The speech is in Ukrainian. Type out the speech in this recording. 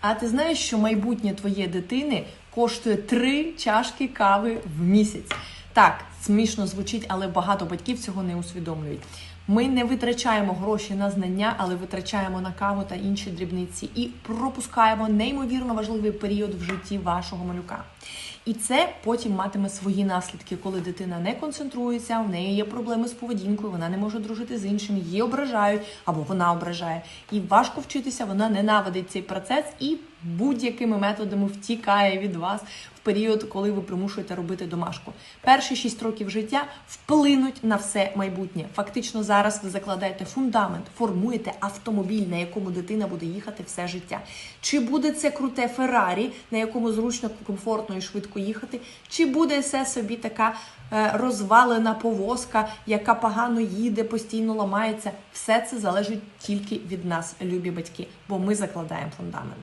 А ти знаєш, що майбутнє твоєї дитини коштує три чашки кави в місяць? Так, смішно звучить, але багато батьків цього не усвідомлюють. Ми не витрачаємо гроші на знання, але витрачаємо на каву та інші дрібниці і пропускаємо неймовірно важливий період в житті вашого малюка. І це потім матиме свої наслідки, коли дитина не концентрується, в неї є проблеми з поведінкою, вона не може дружити з іншим, її ображають або вона ображає. І важко вчитися, вона ненавидить цей процес і будь-якими методами втікає від вас в період, коли ви примушуєте робити домашку. Перші шість років життя вплинуть на все майбутнє. Фактично, зараз ви закладаєте фундамент, формуєте автомобіль, на якому дитина буде їхати все життя. Чи буде це круте Феррарі, на якому зручно, комфортно і швидко їхати, чи буде це собі така е, розвалена повозка, яка погано їде, постійно ламається. Все це залежить тільки від нас, любі батьки, бо ми закладаємо фундамент.